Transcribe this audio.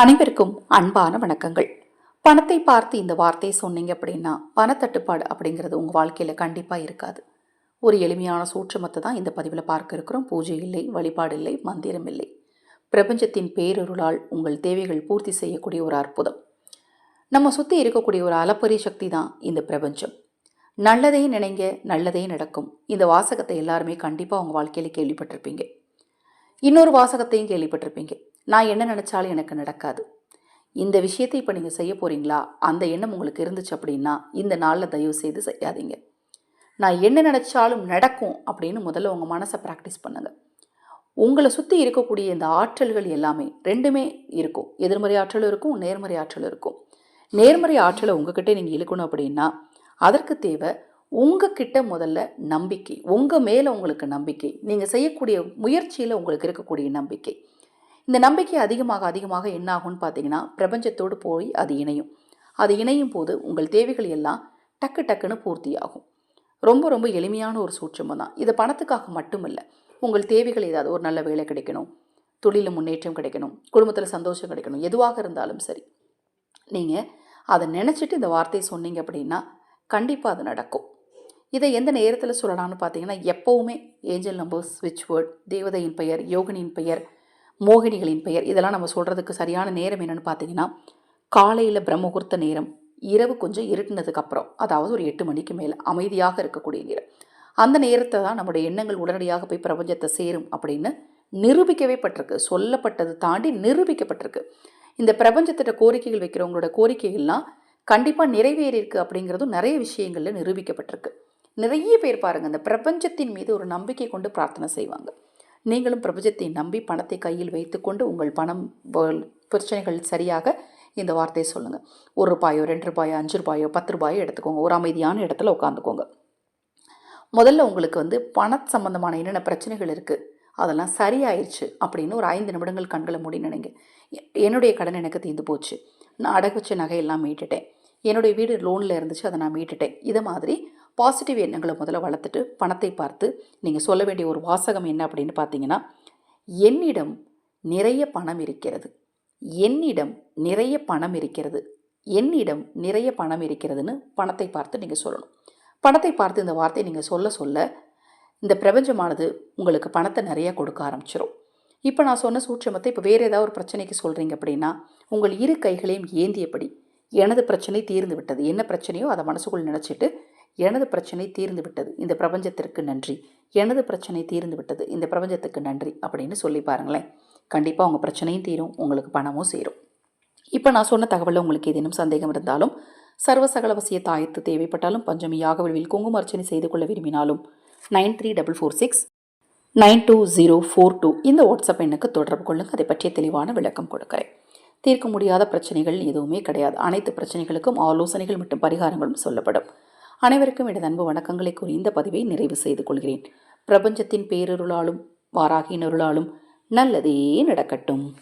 அனைவருக்கும் அன்பான வணக்கங்கள். பணத்தை பார்த்து இந்த வார்த்தையை சொன்னீங்க அப்படின்னா பணத்தட்டுப்பாடு அப்படிங்கிறது உங்கள் வாழ்க்கையில் கண்டிப்பாக இருக்காது. ஒரு எளிமையான சூற்றமத்தை தான் இந்த பதிவில் பார்க்க இருக்கிறோம். பூஜை இல்லை வழிபாடு இல்லை மந்திரம் இல்லை. பிரபஞ்சத்தின் பேரொருளால் உங்கள் தேவைகள் பூர்த்தி செய்யக்கூடிய ஒரு அற்புதம். நம்ம சுற்றி இருக்கக்கூடிய ஒரு அளப்பரிய சக்தி தான் இந்த பிரபஞ்சம். நல்லதே நினைங்க நல்லதே நடக்கும். இந்த வாசகத்தை எல்லாருமே கண்டிப்பாக உங்கள் வாழ்க்கையில் கேள்விப்பட்டிருப்பீங்க. இன்னொரு வாசகத்தையும் கேள்விப்பட்டிருப்பீங்க. நான் என்ன நினச்சாலும் எனக்கு நடக்காது. இந்த விஷயத்தை இப்போ நீங்கள் செய்ய போகிறீங்களா அந்த எண்ணம் உங்களுக்கு இருந்துச்சு அப்படின்னா இந்த நாளில் தயவு செய்து செய்யாதீங்க. நான் என்ன நினச்சாலும் நடக்கும் அப்படின்னு முதல்ல உங்கள் மனசை ப்ராக்டிஸ் பண்ணுங்கள் உங்களை சுற்றி இருக்கக்கூடிய இந்த ஆற்றல்கள் எல்லாமே ரெண்டுமே இருக்கும். எதிர்மறை ஆற்றலும் இருக்கும் நேர்மறை ஆற்றலும் இருக்கும். நேர்மறை ஆற்றலை உங்ககிட்ட நீங்கள் இழுக்கணும் அப்படின்னா அதற்கு தேவை உங்ககிட்ட முதல்ல நம்பிக்கை. உங்கள் மேலே உங்களுக்கு நம்பிக்கை. நீங்கள் செய்யக்கூடிய முயற்சியில் உங்களுக்கு இருக்கக்கூடிய நம்பிக்கை. இந்த நம்பிக்கை அதிகமாக அதிகமாக என்ன ஆகும்னு பார்த்தீங்கன்னா பிரபஞ்சத்தோடு போய் அது இணையும். அது இணையும் போது உங்கள் தேவைகள் எல்லாம் டக்கு டக்குன்னு பூர்த்தியாகும். ரொம்ப ரொம்ப எளிமையான ஒரு சூட்சமம் தான் இது பணத்துக்காக மட்டுமில்லை. உங்கள் தேவைகள் ஏதாவது ஒரு நல்ல வேலை கிடைக்கணும் தொழிலில் முன்னேற்றம் கிடைக்கணும் குடும்பத்தில் சந்தோஷம் கிடைக்கணும் எதுவாக இருந்தாலும் சரி. நீங்கள் அதை நினச்சிட்டு இந்த வார்த்தையை சொன்னீங்க அப்படின்னா கண்டிப்பாக அது நடக்கும். இதை எந்த நேரத்தில் சொல்லலாம்னு பார்த்தீங்கன்னா எப்போவுமே ஏஞ்சல் நம்பர்ஸ் ஸ்விட்ச் வேர்ட் தேவதையின் பெயர் யோகனின் பெயர் மோகினிகளின் பெயர். இதெல்லாம் நம்ம சொல்கிறதுக்கு சரியான நேரம் என்னென்னு பார்த்தீங்கன்னா காலையில் பிரம்மகுர்த்த நேரம். இரவு கொஞ்சம் இருட்டினதுக்கு அப்புறம் அதாவது ஒரு எட்டு மணிக்கு மேலே அமைதியாக இருக்கக்கூடிய நேரம் அந்த நேரத்தை தான் நம்முடைய எண்ணங்கள் உடனடியாக போய் பிரபஞ்சத்தை சேரும் அப்படின்னு நிரூபிக்கவே பட்டிருக்கு. சொல்லப்பட்டது தாண்டி நிரூபிக்கப்பட்டிருக்கு. இந்த பிரபஞ்சத்திட்ட கோரிக்கைகள் வைக்கிறவங்களோட கோரிக்கைகள்லாம் கண்டிப்பாக நிறைவேறியிருக்கு அப்படிங்கிறதும் நிறைய விஷயங்களில் நிரூபிக்கப்பட்டிருக்கு. நிறைய பேர் பாருங்கள் அந்த பிரபஞ்சத்தின் மீது ஒரு நம்பிக்கை கொண்டு பிரார்த்தனை செய்வாங்க. நீங்களும் பிரபஞ்சத்தை நம்பி பணத்தை கையில் வைத்துக்கொண்டு உங்கள் பணம் பிரச்சனைகள் சரியாக இந்த வார்த்தையை சொல்லுங்கள் ஒரு ரூபாயோ ரெண்டு ரூபாயோ அஞ்சு ரூபாயோ பத்து ரூபாயோ எடுத்துக்கோங்க. ஒரு அமைதியான இடத்துல உட்காந்துக்கோங்க முதல்ல உங்களுக்கு வந்து பண சம்மந்தமான என்னென்ன பிரச்சனைகள் இருக்குது அதெல்லாம் சரியாயிருச்சு அப்படின்னு ஒரு ஐந்து நிமிடங்கள் கண்களை மூடி நினைங்க. எ- என்னுடைய கடன் எனக்கு தீர்ந்து போச்சு. நான் அடகு வச்ச நகையெல்லாம் மீட்டுட்டேன். என்னுடைய வீடு லோனில் இருந்துச்சு அதை நான் மீட்டுட்டேன். இதை மாதிரி பாசிட்டிவ் எண்ணங்களை முதல்ல வளர்த்துட்டு பணத்தை பார்த்து நீங்கள் சொல்ல வேண்டிய ஒரு வாசகம் என்ன அப்படின்னு பார்த்தீங்கன்னா என்னிடம் நிறைய பணம் இருக்கிறது. என்னிடம் நிறைய பணம் இருக்கிறது. என்னிடம் நிறைய பணம் இருக்கிறதுன்னு பணத்தை பார்த்து நீங்கள் சொல்லணும். பணத்தை பார்த்து இந்த வார்த்தையை நீங்கள் சொல்ல சொல்ல இந்த பிரபஞ்சமானது உங்களுக்கு பணத்தை நிறையா கொடுக்க ஆரம்பிச்சிடும் இப்போ நான் சொன்ன சூட்சமத்தை இப்போ வேறு ஏதாவது ஒரு பிரச்சனைக்கு சொல்கிறீங்க அப்படின்னா உங்கள் இரு கைகளையும் ஏந்தியபடி எனது பிரச்சனை தீர்ந்து விட்டது. என்ன பிரச்சனையோ அதை மனசுக்குள் நினச்சிட்டு எனது பிரச்சனை தீர்ந்து விட்டது இந்த பிரபஞ்சத்திற்கு நன்றி. எனது பிரச்சனை தீர்ந்து விட்டது இந்த பிரபஞ்சத்துக்கு நன்றி அப்படின்னு சொல்லி பாருங்களேன். கண்டிப்பாக உங்கள் பிரச்சனையும் தீரும் உங்களுக்கு பணமும் சேரும். இப்போ நான் சொன்ன தகவலில் உங்களுக்கு ஏதேனும் சந்தேகம் இருந்தாலும் சர்வசகலவசிய தாயத்து தேவைப்பட்டாலும் பஞ்சமி யாகவழியில் குங்கும அர்ச்சனை செய்து கொள்ள விரும்பினாலும் nine three double four six nine two zero four two இந்த வாட்ஸ்அப் எண்ணுக்கு தொடர்பு கொள்ளுங்கள் அதை பற்றிய தெளிவான விளக்கம் கொடுக்குறேன். தீர்க்க முடியாத பிரச்சனைகள் எதுவுமே கிடையாது. அனைத்து பிரச்சனைகளுக்கும் ஆலோசனைகள் மற்றும் பரிகாரங்களும் சொல்லப்படும். அனைவருக்கும் எனது அன்பு வணக்கங்களை கூறி இந்த பதிவை நிறைவு செய்து கொள்கிறேன். பிரபஞ்சத்தின் பேரருளாலும் வாராகினருளாலும் நல்லதே நடக்கட்டும்.